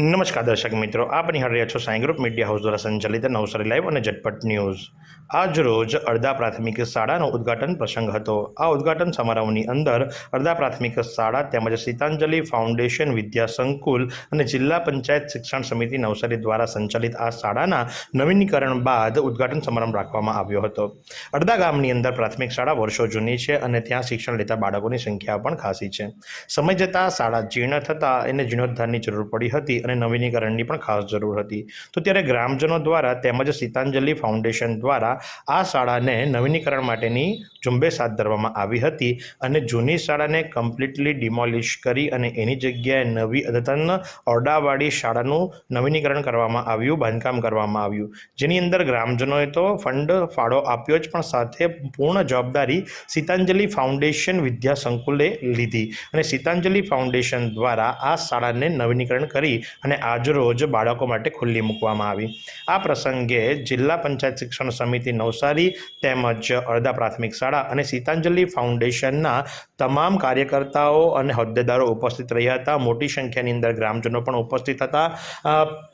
નમસ્કાર દર્શક મિત્રો, આપ નિહાળ રહ્યા છો સાંઈ ગ્રુપ મીડિયા હાઉસ દ્વારા સંચાલિત નવસારી લાઈવ અને ઝટપટ ન્યૂઝ. આજ રોજ અડધા પ્રાથમિક શાળાનો ઉદ્ઘાટન પ્રસંગ હતો. આ ઉદ્ઘાટન સમારોહની અંદર અડધા પ્રાથમિક શાળા તેમજ સીતાંજલિ ફાઉન્ડેશન વિદ્યા સંકુલ અને જિલ્લા પંચાયત શિક્ષણ સમિતિ નવસારી દ્વારા સંચાલિત આ શાળાના નવીનીકરણ બાદ ઉદ્ઘાટન સમારંભ રાખવામાં આવ્યો હતો. અડધા ગામની અંદર પ્રાથમિક શાળા વર્ષો જૂની છે અને ત્યાં શિક્ષણ લેતા બાળકોની સંખ્યા પણ ખાસી છે. સમય જતાં શાળા જીર્ણ થતાં એને જીર્ણોદ્ધારની જરૂર પડી હતી અને નવીનીકરણની પણ ખાસ જરૂર હતી. તો ત્યારે ગ્રામજનો દ્વારા તેમજ સીતાંજલિ ફાઉન્ડેશન દ્વારા આ શાળાને નવીનીકરણ માટેની ઝુંબેશ હાથ ધરવામાં આવી હતી અને જૂની શાળાને કમ્પ્લીટલી ડિમોલિશ કરી અને એની જગ્યાએ નવી અદ્યતન ઓરડાવાળી શાળાનું નવીનીકરણ કરવામાં આવ્યું, બાંધકામ કરવામાં આવ્યું. જેની અંદર ગ્રામજનોએ તો ફંડ ફાળો આપ્યો જ, પણ સાથે પૂર્ણ જવાબદારી સીતાંજલિ ફાઉન્ડેશન વિદ્યા સંકુલે લીધી. અને સીતાંજલિ ફાઉન્ડેશન દ્વારા આ શાળાને નવીનીકરણ કરી અને આજરોજ બાળકો માટે ખુલ્લી મૂકવામાં આવી. આ પ્રસંગે જિલ્લા પંચાયત શિક્ષણ સમિતિ નવસારી તેમજ અડધા પ્રાથમિક શાળા અને સીતાંજલિ ફાઉન્ડેશનના તમામ કાર્યકર્તાઓ અને હોદ્દેદારો ઉપસ્થિત રહ્યા હતા. મોટી સંખ્યાની અંદર ગ્રામજનો પણ ઉપસ્થિત હતા.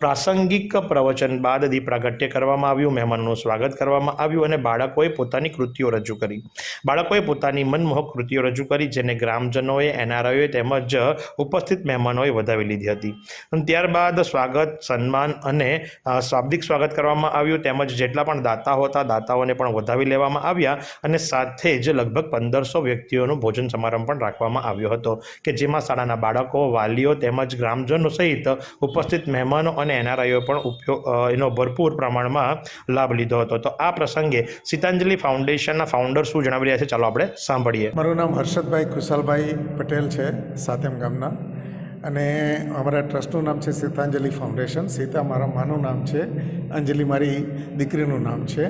પ્રાસંગિક પ્રવચન બાદ દીપ કરવામાં આવ્યું. મહેમાનોનું સ્વાગત કરવામાં આવ્યું અને બાળકોએ પોતાની કૃતિઓ રજૂ કરી. બાળકોએ પોતાની મનમોહક કૃતિઓ રજૂ કરી, જેને ગ્રામજનોએ એનઆરઆઈઓએ તેમજ ઉપસ્થિત મહેમાનોએ વધાવી લીધી હતી. ત્યારબાદ સ્વાગત, સન્માન અને શાબ્દિક સ્વાગત કરવામાં આવ્યું. તેમજ જેટલા પણ દાતાઓ હતા, દાતાઓને પણ વધાવી લેવામાં આવ્યા અને સાથે જ લગભગ પંદરસો વ્યક્તિઓનું ભોજન સમારંભ પણ રાખવામાં આવ્યો હતો. કે જેમાં શાળાના બાળકો, વાલીઓ તેમજ ગ્રામજનો સહિત ઉપસ્થિત મહેમાનો અને એનઆરઆઈઓ પણ ઉપયોગ એનો ભરપૂર પ્રમાણમાં લાભ લીધો હતો. તો આ પ્રસંગે સીતાંજલિ ફાઉન્ડેશનના ફાઉન્ડર શું જણાવી રહ્યા છે? ચાલો આપણે સાંભળીએ. મારું નામ હર્ષદભાઈ કુશાલભાઈ પટેલ છે, સાતેમ ગામના. અને અમારા ટ્રસ્ટનું નામ છે સીતાંજલિ ફાઉન્ડેશન. સીતા મારા માનું નામ છે. અંજલિ મારી દીકરીનું નામ છે.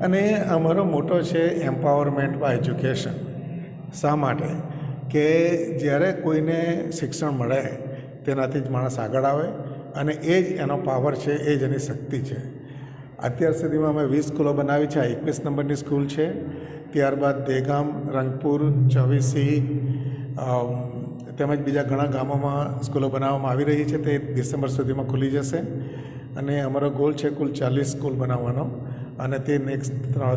અને અમારો મોટો છે એમ્પાવરમેન્ટ બાય એજ્યુકેશન શા માટે? કે જ્યારે કોઈને શિક્ષણ મળે, તેનાથી જ માણસ આગળ આવે અને એ જ એનો પાવર છે, એ જ એની શક્તિ છે. અત્યાર સુધીમાં અમે વીસ સ્કૂલો બનાવી છે. આ એકવીસ નંબરની સ્કૂલ છે. ત્યારબાદ દેગામ, રંગપુર, ચોવીસી તેમજ બીજા ઘણા ગામોમાં સ્કૂલો બનાવવામાં આવી રહી છે, તે ડિસેમ્બર સુધીમાં ખુલી જશે. અને અમારો ગોલ છે કુલ ચાલીસ સ્કૂલ બનાવવાનો અને તે નેક્સ્ટ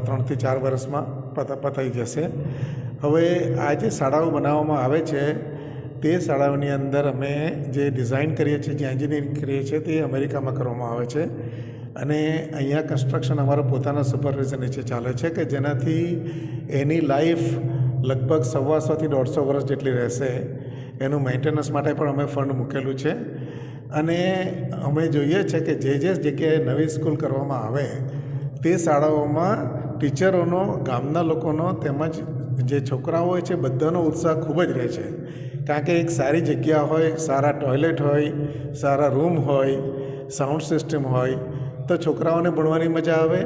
ત્રણથી ચાર વર્ષમાં પતા, પતાઈ જશે. હવે આ જે શાળાઓ બનાવવામાં આવે છે, તે શાળાઓની અંદર અમે જે ડિઝાઇન કરીએ છીએ, જે એન્જિનિયરિંગ કરીએ છીએ, તે અમેરિકામાં કરવામાં આવે છે. અને અહીંયા કન્સ્ટ્રક્શન અમારા પોતાના સુપરવિઝન નીચે ચાલે છે કે જેનાથી એની લાઈફ લગભગ સવાસોથી દોઢસો વર્ષ જેટલી રહેશે. એનું મેન્ટેનન્સ માટે પણ અમે ફંડ મૂકેલું છે. અને અમે જોઈએ છે કે જે જે જગ્યાએ નવી સ્કૂલ કરવામાં આવે, તે શાળાઓમાં ટીચરોનો, ગામના લોકોનો તેમજ જે છોકરાઓ હોય છે, બધાનો ઉત્સાહ ખૂબ જ રહે છે. કારણ કે એક સારી જગ્યા હોય, સારા ટોયલેટ હોય, સારા રૂમ હોય સાઉન્ડ સિસ્ટમ હોય, તો છોકરાઓને ભણવાની મજા આવે,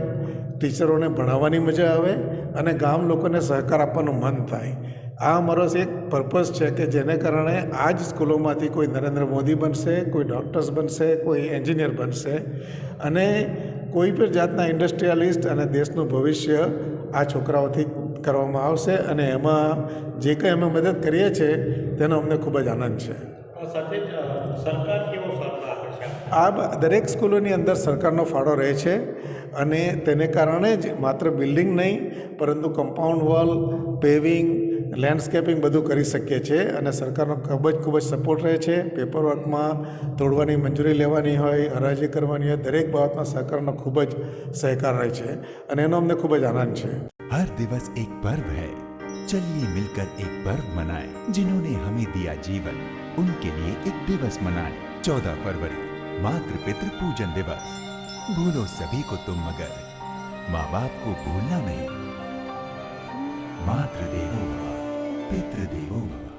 ટીચરોને ભણાવવાની મજા આવે અને ગામ લોકોને સહકાર આપવાનું મન થાય. આ અમારો એક પર્પઝ છે કે જેને કારણે આ જ સ્કૂલોમાંથી કોઈ નરેન્દ્ર મોદી બનશે કોઈ ડૉક્ટર્સ બનશે કોઈ એન્જિનિયર બનશે અને કોઈ પણ જાતના ઇન્ડસ્ટ્રીયાલિસ્ટ અને દેશનું ભવિષ્ય આ છોકરાઓથી કરવામાં આવશે અને એમાં જે કંઈ અમે મદદ કરીએ છીએ તેનો અમને ખૂબ જ આનંદ છે. સાથે જ સરકાર કેવો સહકાર આપે છે? આ દરેક સ્કૂલોની અંદર સરકારનો ફાળો રહે છે અને તેને કારણે જ માત્ર બિલ્ડિંગ નહીં પરંતુ કમ્પાઉન્ડ વોલ પેવિંગ લેન્ડસ્કેપિંગ બધું કરી શકીએ છીએ અને સરકારનો ખૂબ જ ખૂબ જ સપોર્ટ રહે છે પેપર વર્કમાં તોડવાની મંજૂરી લેવાની હોય હરાજી કરવાની હોય દરેક બાબતમાં સરકારનો ખૂબ જ સહકાર રહે છે અને એનો અમને ખૂબ જ આનંદ છે हर दिवस एक पर्व है चलिए मिलकर एक पर्व मनाएं जिन्होंने हमें दिया जीवन उनके लिए एक दिवस मनाएं चौदह फरवरी मातृ पितृ पूजन दिवस भूलो सभी को तुम मगर माँ बाप को भूलना नहीं मातृदेवो भव Pitradevo Bhava.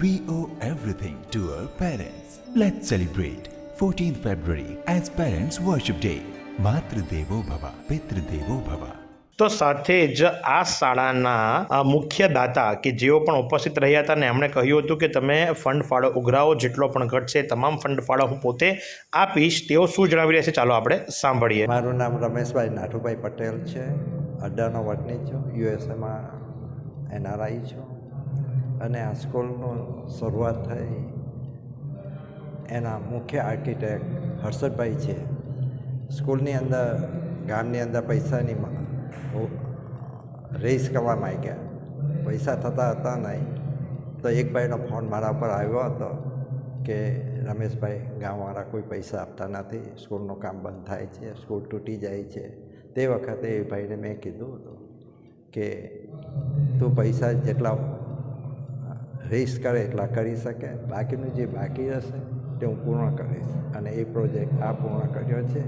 We owe everything to our parents. Let's celebrate 14th February as Parents Worship Day. માતૃદેવો ભવા પિતૃદેવો ભવા તો સાથે જ આ શાળાના મુખ્ય દાતા કે જેઓ પણ ઉપસ્થિત રહ્યા હતા ને એમણે કહ્યું હતું કે તમે ફંડ ફાળો ઉઘરાવો જેટલો પણ ઘટશે તમામ ફંડ ફાળો હું પોતે આપીશ તેઓ શું જણાવી રહ્યા છે ચાલો આપણે સાંભળીએ મારું નામ રમેશભાઈ નાઠુભાઈ પટેલ છે અડ્ડાનો વતની છું યુએસએમાં એનઆરઆઈ છું. અને આ સ્કૂલનું શરૂઆત થઈ. એના મુખ્ય આર્કિટેક્ટ હર્ષદભાઈ છે. સ્કૂલની અંદર, ગામની અંદર પૈસાની રેસ કરવા માંગ્યા. પૈસા થતા હતા નહીં. તો એક ભાઈનો ફોન મારા પર આવ્યો હતો કે, રમેશભાઈ, ગામવાળા કોઈ પૈસા આપતા નથી. સ્કૂલનું કામ બંધ થાય છે. સ્કૂલ તૂટી જાય છે. તે વખતે એ ભાઈને મેં કીધું હતું. કે તું પૈસા જેટલા રેસ કરે એટલા કરી શકે. બાકીનું જે બાકી હશે તે હું પૂર્ણ કરીશ. અને એ પ્રોજેક્ટ આ પૂર્ણ કર્યો છે.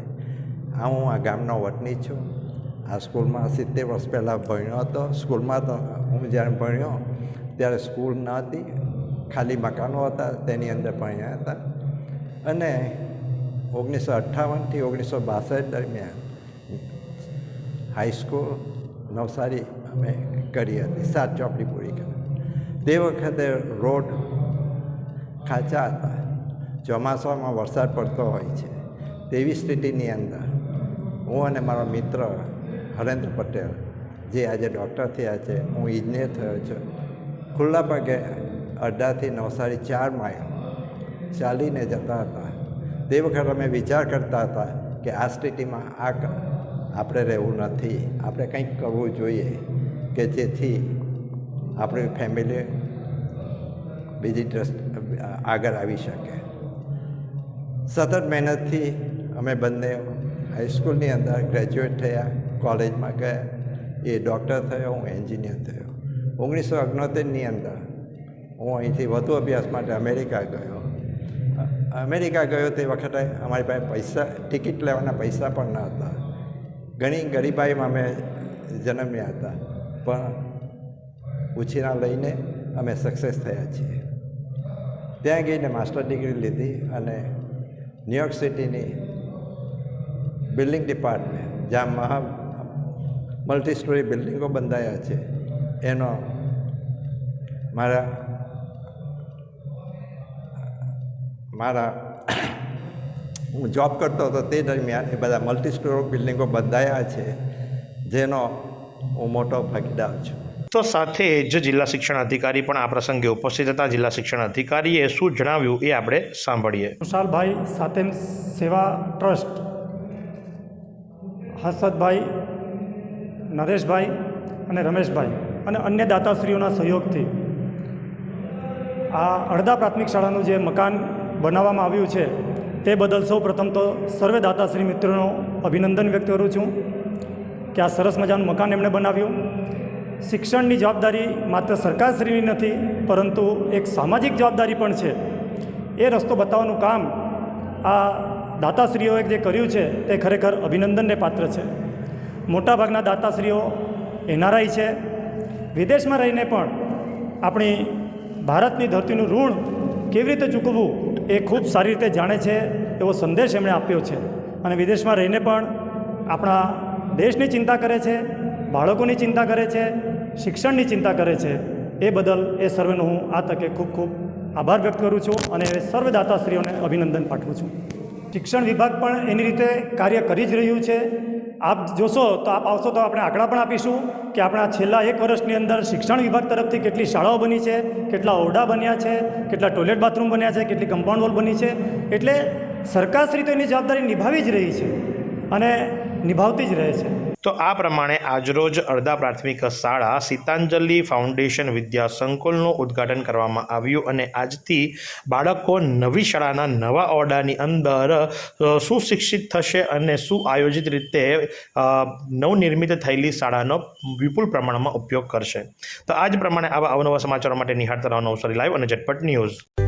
આ હું આ ગામનો વતની છું. આ સ્કૂલમાં સિત્તેર વર્ષ પહેલાં ભણ્યો હતો. સ્કૂલમાં તો હું જ્યારે ભણ્યો ત્યારે સ્કૂલ ન હતી. ખાલી મકાનો હતા. તેની અંદર ભણ્યા હતા. અને ઓગણીસો અઠ્ઠાવનથી ઓગણીસો બાસઠ દરમિયાન હાઈસ્કૂલ નવસારી અમે કરી હતી, સાત ચોપડી પૂરી કરી. તે વખતે રોડ ખાચા હતા. ચોમાસામાં વરસાદ પડતો હોય છે. તેવી સ્થિતિની અંદર હું અને મારો મિત્ર હરેન્દ્ર પટેલ, જે આજે ડૉક્ટર થયા છે, હું ઇજનેર થયો છું, ખુલ્લા પગે અડધાથી નવસારી ચાર માઇલ ચાલીને જતા હતા. તે વખતે અમે વિચાર કરતા હતા કે આ સ્થિતિમાં આ આપણે રહેવું નથી. આપણે કંઈક કરવું જોઈએ કે જેથી આપણી ફેમિલી બીજી ટ્રસ્ટ આગળ આવી શકે. સતત મહેનતથી અમે બંને હાઈસ્કૂલની અંદર ગ્રેજ્યુએટ થયા કોલેજમાં ગયા. એ ડૉક્ટર થયો, હું એન્જિનિયર થયો. ઓગણીસો અગ્નોતેરની અંદર હું અહીંથી વધુ અભ્યાસ માટે અમેરિકા ગયો. અમેરિકા ગયો તે વખતે અમારી પાસે પૈસા ટિકિટ લેવાના પૈસા પણ ન હતા. ઘણી ગરીબાઈમાં અમે જન્મ્યા હતા, પણ ઉછીના લઈને અમે સક્સેસ થયા છીએ. ત્યાં ગઈને માસ્ટર ડિગ્રી લીધી અને ન્યુયોર્ક સિટીની બિલ્ડિંગ ડિપાર્ટમેન્ટ જ્યાં મહા મલ્ટી સ્ટોરી બિલ્ડિંગો બંધાયા છે, એનો મારા મારા હું જોબ કરતો હતો તે દરમિયાન એ બધા મલ્ટી સ્ટોર બિલ્ડિંગો બંધાયા છે જેનો હું મોટો ભાગીદાર છું. તો સાથે જ જિલ્લા શિક્ષણ અધિકારી પણ આ પ્રસંગે ઉપસ્થિત હતા. જિલ્લા શિક્ષણ અધિકારીએ શું જણાવ્યું એ આપણે સાંભળીએ. કુશાલભાઈ સાતેમ સેવા ટ્રસ્ટ હર્ષદભાઈ નરેશભાઈ અને રમેશભાઈ અને અન્ય દાતાશ્રીઓના સહયોગથી આ અડધા પ્રાથમિક શાળાનું જે મકાન બનાવવામાં આવ્યું છે તે બદલ સૌ પ્રથમ તો સર્વે દાતાશ્રી મિત્રોનો અભિનંદન વ્યક્ત કરું છું કે આ સરસ મજાનું મકાન એમણે બનાવ્યું. શિક્ષણની જવાબદારી માત્ર સરકારશ્રીની નથી, પરંતુ એક સામાજિક જવાબદારી પણ છે. એ રસ્તો બતાવવાનું કામ આ દાતાશ્રીઓએ જે કર્યું છે, તે ખરેખર અભિનંદનને પાત્ર છે. મોટાભાગના દાતાશ્રીઓ એનઆરઆઈ છે. વિદેશમાં રહીને પણ આપણી ભારતની ધરતીનું ઋણ કેવી રીતે ચૂકવવું એ ખૂબ સારી રીતે જાણે છે, એવો સંદેશ એમણે આપ્યો છે. અને વિદેશમાં રહીને પણ આપણા દેશની ચિંતા કરે છે, બાળકોની ચિંતા કરે છે, શિક્ષણની ચિંતા કરે છે, એ બદલ એ સર્વેનો હું આ તકે ખૂબ ખૂબ આભાર વ્યક્ત કરું છું અને એ સર્વદાતાશ્રીઓને અભિનંદન પાઠવું છું. શિક્ષણ વિભાગ પણ એની રીતે કાર્ય કરી જ રહ્યું છે. આપ જોશો તો આપ આવશો તો આપણે આંકડા પણ આપીશું કે આપણા છેલ્લા એક વર્ષની અંદર શિક્ષણ વિભાગ તરફથી કેટલી શાળાઓ બની છે, કેટલા ઓરડા બન્યા છે, કેટલા ટોયલેટ બાથરૂમ બન્યા છે, કેટલી કમ્પાઉન્ડ વોલ બની છે. એટલે સરકારશ્રી તો એની જવાબદારી નિભાવી જ રહી છે અને નિભાવતી જ રહે છે. તો આ પ્રમાણે આજરોજ અડધા પ્રાથમિક શાળા સીતાંજલિ ફાઉન્ડેશન વિદ્યા સંકુલનું ઉદ્ઘાટન કરવામાં આવ્યું અને આજથી બાળકો નવી શાળાના નવા ઓરડાની અંદર સુશિક્ષિત થશે અને સુઆયોજિત રીતે નવનિર્મિત થયેલી શાળાનો વિપુલ પ્રમાણમાં ઉપયોગ કરશે. તો આ જ પ્રમાણે આવા અવનવા સમાચારો માટે નિહાળતા રહો નવસારી લાઈવ અને ઝટપટ ન્યૂઝ.